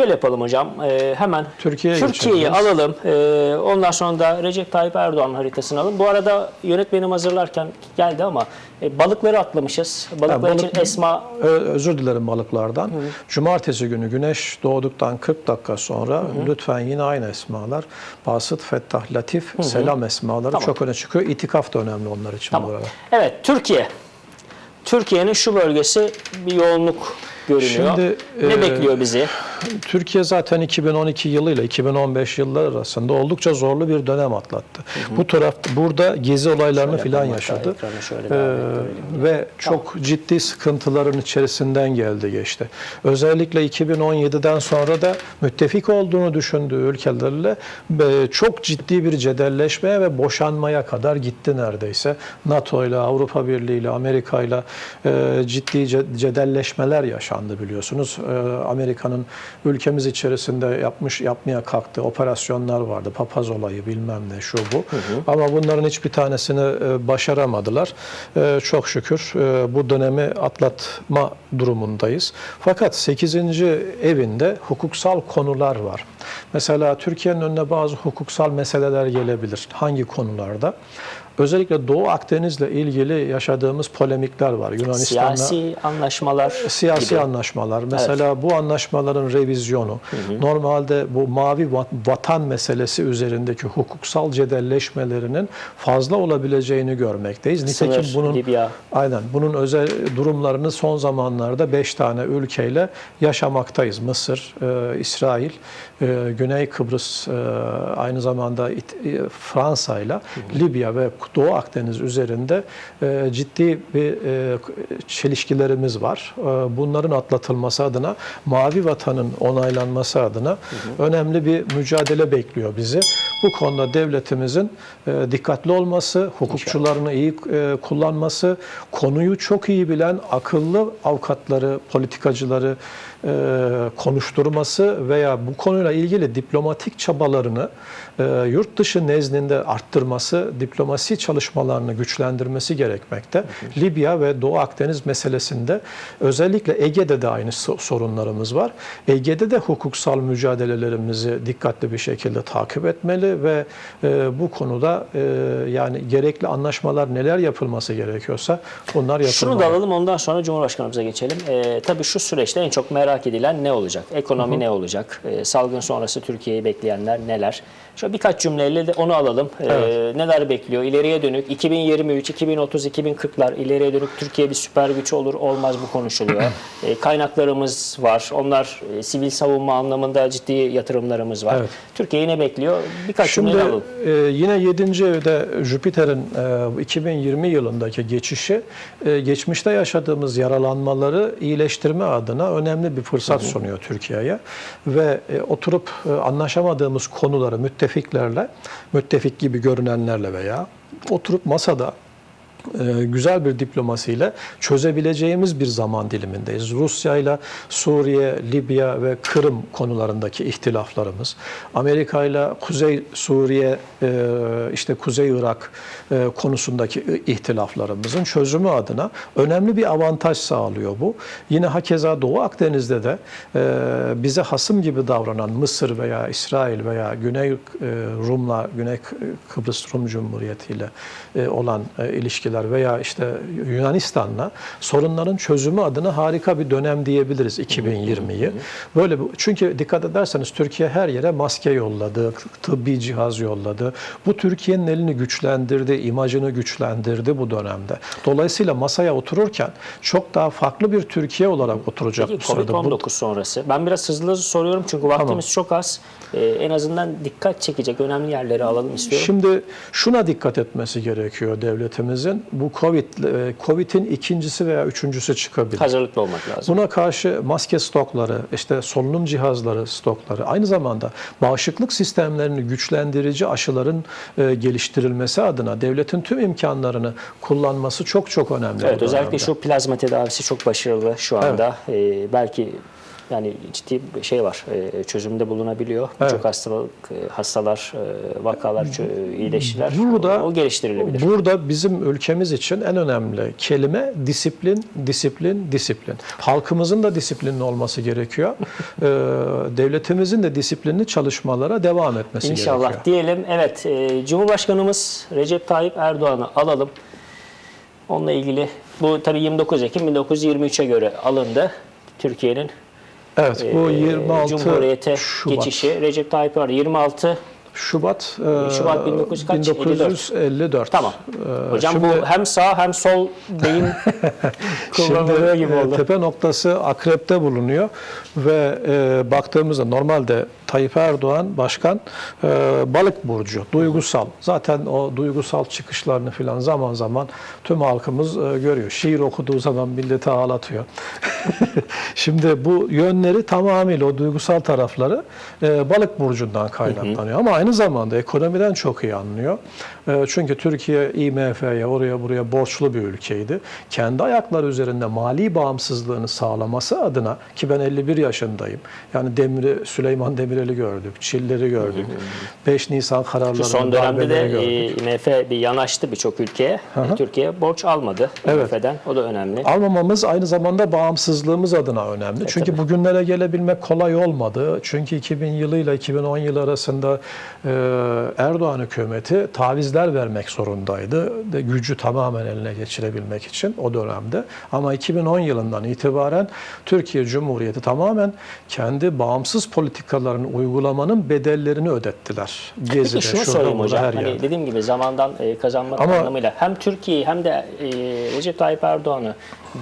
Şöyle yapalım hocam. e, hemen Türkiye'yi geçebiliriz. alalım. E, ondan sonra da Recep Tayyip Erdoğan haritasını alalım. Bu arada yönetmenim hazırlarken geldi ama e, balıkları atlamışız. Balıklar balık- için Esma Ö- Özür dilerim balıklardan. Cumartesi günü güneş doğduktan 40 dakika sonra lütfen yine aynı esmalar. Basit, Fettah, Latif, Selam esmaları Tamam. çok öne çıkıyor. İtikaf da önemli onlar için Tamam. bu arada. Evet, Türkiye. Türkiye'nin şu bölgesi bir yoğunluk görünüyor. Şimdi, ne e, bekliyor bizi? Türkiye zaten 2012 yılıyla 2015 yılları arasında oldukça zorlu bir dönem atlattı. Bu taraf burada gezi olaylarını Şöyle filan yaşadı. şöyle Ee, ve çok ciddi sıkıntıların içerisinden geldi geçti. Özellikle 2017'den sonra da müttefik olduğunu düşündüğü ülkelerle e, çok ciddi bir cedelleşmeye ve boşanmaya kadar gitti neredeyse. NATO ile, Avrupa Birliği ile, Amerika ile e, ciddi ce- cedelleşmeler yaşandı biliyorsunuz. E, Amerika'nın ülkemiz içerisinde yapmış yapmaya kalktığı operasyonlar vardı. Papaz olayı bilmem ne şu bu. Ama bunların hiçbir tanesini e, başaramadılar. E, Çok şükür e, bu dönemi atlatma durumundayız. Fakat 8. evinde hukuksal konular var. Mesela Türkiye'nin önüne bazı hukuksal meseleler gelebilir. Hangi konularda? Özellikle Doğu Akdeniz'le ilgili yaşadığımız polemikler var. Yunanistan'la Siyasi anlaşmalar siyasi gibi. anlaşmalar. Mesela bu anlaşmaların revizyonu, normalde bu mavi va- vatan meselesi üzerindeki hukuksal cedelleşmelerinin fazla olabileceğini görmekteyiz. Nitekim Sınır, bunun Libya. aynen bunun özel durumlarını son zamanlarda 5 tane ülkeyle yaşamaktayız. Mısır, e, İsrail, e, Güney Kıbrıs, e, aynı zamanda e, Fransa ile Libya ve Doğu Akdeniz üzerinde e, ciddi bir e, çelişkilerimiz var. E, bunların atlatılması adına Mavi Vatan'ın onaylanması adına önemli bir mücadele bekliyor bizi. Bu konuda devletimizin e, dikkatli olması, hukukçularını iyi e, kullanması, konuyu çok iyi bilen akıllı avukatları, politikacıları e, konuşturması veya bu konuyla ilgili diplomatik çabalarını yurt dışı nezdinde arttırması, diplomasi çalışmalarını güçlendirmesi gerekmekte. Libya ve Doğu Akdeniz meselesinde özellikle Ege'de de aynı so- sorunlarımız var. Ege'de de hukuksal mücadelelerimizi dikkatli bir şekilde takip etmeli ve e, bu konuda e, yani gerekli anlaşmalar neler yapılması gerekiyorsa bunlar yapılmalı. Şunu da alalım ondan sonra Cumhurbaşkanımıza geçelim. Ee, tabii şu süreçte en çok merak edilen ne olacak? Ekonomi ne olacak? Ee, salgın sonrası Türkiye'yi bekleyenler neler? Şöyle birkaç cümleyle de onu alalım. Ee, Neler bekliyor? İleriye dönük 2023, 2030, 2040'lar ileriye dönük Türkiye bir süper güç olur olmaz bu konuşuluyor. Ee, kaynaklarımız var. Onlar e, sivil savunma anlamında ciddi yatırımlarımız var. Evet. Türkiye'yi ne bekliyor? Birkaç Şimdi alalım. e, yine 7. evde Jüpiter'in e, 2020 yılındaki geçişi e, geçmişte yaşadığımız yaralanmaları iyileştirme adına önemli bir fırsat sunuyor Türkiye'ye ve e, oturup e, anlaşamadığımız konuları müttefiklerle, müttefik gibi görünenlerle veya oturup masada güzel bir diplomasiyle çözebileceğimiz bir zaman dilimindeyiz. Rusya ile Suriye, Libya ve Kırım konularındaki ihtilaflarımız, Amerika ile Kuzey Suriye, e, işte Kuzey Irak e, konusundaki ihtilaflarımızın çözümü adına önemli bir avantaj sağlıyor bu. Yine hakeza Doğu Akdeniz'de de e, bize hasım gibi davranan Mısır veya İsrail veya Güney e, Rum'la, Güney Kı- Kıbrıs Rum Cumhuriyeti ile e, olan e, ilişkiler veya işte Yunanistan'la sorunların çözümü adına harika bir dönem diyebiliriz 2020'yi. Böyle bu- çünkü dikkat ederseniz Türkiye her yere maske yolladı, tıbbi cihaz yolladı. Bu Türkiye'nin elini güçlendirdi, imajını güçlendirdi bu dönemde. Dolayısıyla masaya otururken çok daha farklı bir Türkiye olarak oturacak Peki bu sırada. Bu- Covid-19 sonrası. Ben biraz hızlı hızlı soruyorum çünkü vaktimiz çok az. Ee, en azından dikkat çekecek önemli yerleri alalım istiyorum. Şimdi şuna dikkat etmesi gerekiyor devletimizin. Bu Covid, e, Covid'in ikincisi veya üçüncüsü çıkabilir. Hazırlıklı olmak lazım. Buna karşı maske stokları, işte solunum cihazları stokları, aynı zamanda bağışıklık sistemlerini güçlendirici aşıların e, geliştirilmesi adına devletin tüm imkanlarını kullanması çok çok önemli. Evet özellikle şu plazma tedavisi çok başarılı şu anda. Ee, belki Yani ciddi bir şey var. E, çözümde bulunabiliyor. Evet. Birçok hastalık, e, hastalar, e, vakalar iyileştiler. Burada o geliştirilebilir. Burada bizim ülkemiz için en önemli kelime disiplin, disiplin, disiplin. Halkımızın da disiplinli olması gerekiyor. Ee, devletimizin de disiplinli çalışmalara devam etmesi İnşallah gerekiyor. diyelim. Evet, e, Cumhurbaşkanımız Recep Tayyip Erdoğan'ı alalım. Onunla ilgili bu tabii 29 Ekim 1923'e göre alındı. Türkiye'nin Evet, bu e, 26 Cumhuriyete Şubat. geçişi. Recep Tayyip Erdoğan 26 Şubat, e, Şubat 1900 kaç? 1954. Tamam. Ee, Hocam şimdi- bu hem sağ hem sol deyim kullanılıyor gibi e, oldu. tepe noktası akrepte bulunuyor ve e, baktığımızda normalde Tayyip Erdoğan başkan e, balık burcu, duygusal. Zaten o duygusal çıkışlarını filan zaman zaman tüm halkımız e, görüyor. Şiir okuduğu zaman milleti ağlatıyor. Şimdi bu yönleri tamamıyla o duygusal tarafları e, balık burcundan kaynaklanıyor. Ama aynı zamanda ekonomiden çok iyi anlıyor. E, çünkü Türkiye IMF'ye oraya buraya borçlu bir ülkeydi. Kendi ayakları üzerinde mali bağımsızlığını sağlaması adına ki ben 51 yaşındayım. Yani Demir, Süleyman Demirel'i gördük, Çiller'i gördük. 5 Nisan kararlarını, Son dönemde de gördük. e, IMF bir yanaştı birçok ülkeye. E, Türkiye borç almadı Evet. IMF'den. O da önemli. Almamamız aynı zamanda bağımsızlığımız adına önemli. Çünkü bugünlere gelebilmek kolay olmadı. Çünkü 2000 yılıyla 2010 yılı arasında e, Erdoğan hükümeti tavizler vermek zorundaydı. De, gücü tamamen eline geçirebilmek için o dönemde. Ama 2010 yılından itibaren Türkiye Cumhuriyeti tamamen kendi bağımsız politikalarını uygulamanın bedellerini ödettiler. Gezi'de, Peki şunu sorayım hocam. her Hani yerde. dediğim gibi zamandan e, kazanmak Ama- anlamıyla hem Türkiye'yi hem de e, Recep Tayyip Erdoğan'ı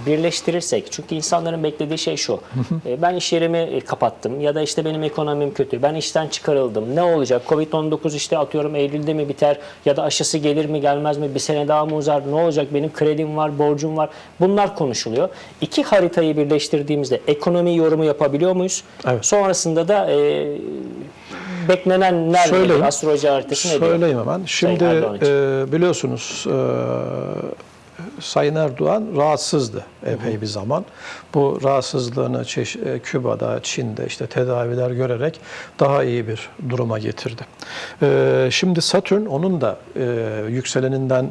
birleştirirsek çünkü insanların beklediği şey şu. e, ben iş yerimi e, kapattım ya da işte benim ekonomim kötü. Ben işten çıkarıldım. Ne olacak? Covid-19 işte atıyorum Eylül'de mi biter ya da aşısı gelir mi gelmez mi? Bir sene daha mı uzar? Ne olacak? Benim kredim var, borcum var. Bunlar konuşuluyor. İki haritayı birleştirdiğimizde ekonomi yorumu yapabiliyor muyuz? Evet. Sonrasında da e, beklenenler nedir? Söyleyeyim. Astroloji haritası ne diyor? Söyleyeyim hemen. Şimdi e, biliyorsunuz e, Sayın Erdoğan rahatsızdı epey bir zaman. Bu rahatsızlığını e, Küba'da, Çin'de işte tedaviler görerek daha iyi bir duruma getirdi. E, şimdi Satürn onun da e, yükseleninden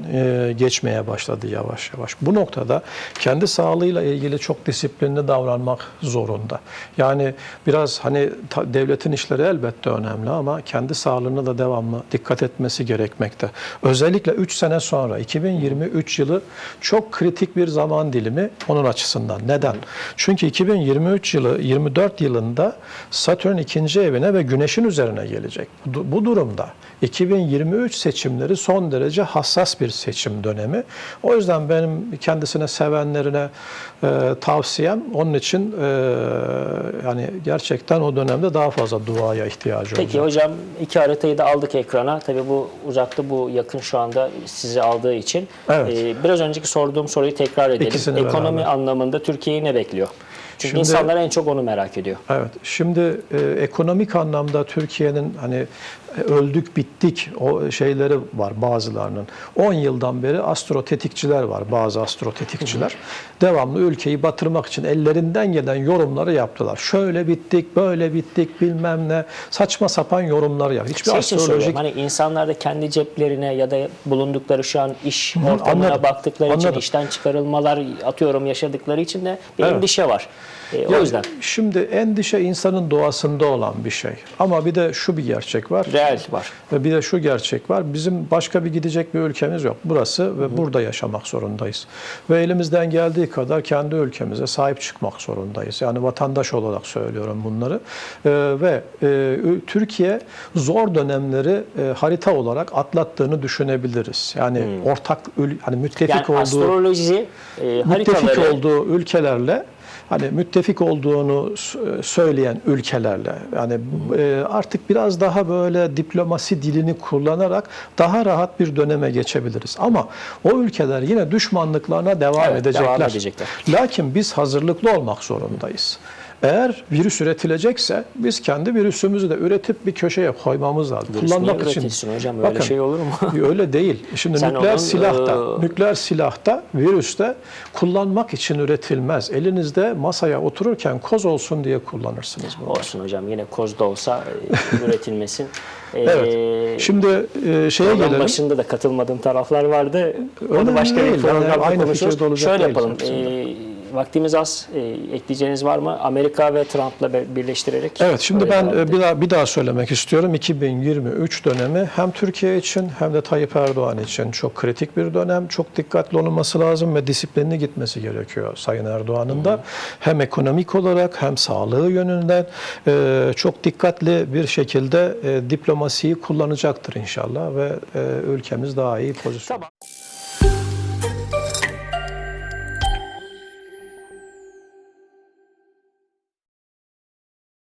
geçmeye başladı yavaş yavaş. Bu noktada kendi sağlığıyla ilgili çok disiplinli davranmak zorunda. Yani biraz hani devletin işleri elbette önemli ama kendi sağlığına da devamlı dikkat etmesi gerekmekte. Özellikle 3 sene sonra 2023 yılı çok kritik bir zaman dilimi onun açısından. Neden? Çünkü 2023 yılı 24 yılında Satürn ikinci evine ve Güneş'in üzerine gelecek. Bu, bu durumda 2023 seçimleri son derece hassas bir seçim dönemi. O yüzden benim kendisine sevenlerine e, tavsiyem onun için e, yani gerçekten o dönemde daha fazla duaya ihtiyacı Peki olacak. hocam iki haritayı da aldık ekrana. Tabii bu uzakta bu yakın şu anda sizi aldığı için. Evet. Ee, biraz önceki sorduğum soruyu tekrar edelim. İkisini Ekonomi beraber. anlamında Türkiye'yi ne bekliyor? Çünkü Şimdi- insanlar en çok onu merak ediyor. Evet. Şimdi e, ekonomik anlamda Türkiye'nin hani öldük bittik o şeyleri var bazılarının. 10 yıldan beri astrotetikçiler var. Bazı astrotetikçiler. Devamlı ülkeyi batırmak için ellerinden gelen yorumları yaptılar. Şöyle bittik, böyle bittik, bilmem ne. Saçma sapan yorumlar yap. Hiçbir Şey için astrolojik. Hani insanlar da kendi ceplerine ya da bulundukları şu an iş ortamına anladım. baktıkları için Anladım. işten çıkarılmalar atıyorum yaşadıkları için de bir Evet. endişe var. Ee, o Ya yüzden Şimdi endişe insanın doğasında olan bir şey. Ama bir de şu bir gerçek var. Reel var. Ve bir de şu gerçek var. Bizim başka bir gidecek bir ülkemiz yok. Burası ve burada yaşamak zorundayız. Ve elimizden geldiği kadar kendi ülkemize sahip çıkmak zorundayız. Yani vatandaş olarak söylüyorum bunları. Ee, ve e, Türkiye zor dönemleri e, harita olarak atlattığını düşünebiliriz. Yani ortak ül- hani müttefik Yani olduğu astroloji e, müttefik haritaları olduğu ülkelerle hani müttefik olduğunu s- söyleyen ülkelerle yani e, artık biraz daha böyle diplomasi dilini kullanarak daha rahat bir döneme geçebiliriz. Ama o ülkeler yine düşmanlıklarına devam Evet, edecekler. devam edecekler. Lakin biz hazırlıklı olmak zorundayız. Eğer virüs üretilecekse biz kendi virüsümüzü de üretip bir köşeye koymamız lazım. Virüs Kullanmak için. hocam? Öyle şey olur mu? öyle değil. Şimdi Sen nükleer onun, silahta, e, nükleer silahta, virüste kullanmak için üretilmez. Elinizde masaya otururken koz olsun diye kullanırsınız bunu. Olsun hocam yine kozda olsa e, üretilmesin. E, Evet. Şimdi e, şeye gelelim. başında da katılmadığım taraflar vardı. Onu Önemli başka değil. bir programda Yani konuşuruz. Şöyle yapalım. hepsinde. Vaktimiz az. E, ekleyeceğiniz var mı? Amerika ve Trump'la birleştirerek. Evet şimdi ben e, bir daha bir daha söylemek istiyorum. 2023 dönemi hem Türkiye için hem de Tayyip Erdoğan için çok kritik bir dönem. Çok dikkatli olunması lazım ve disiplinli gitmesi gerekiyor Sayın Erdoğan'ın da. Hem ekonomik olarak hem sağlığı yönünden e, çok dikkatli bir şekilde e, diplomasiyi kullanacaktır inşallah ve e, ülkemiz daha iyi pozisyon. Tamam.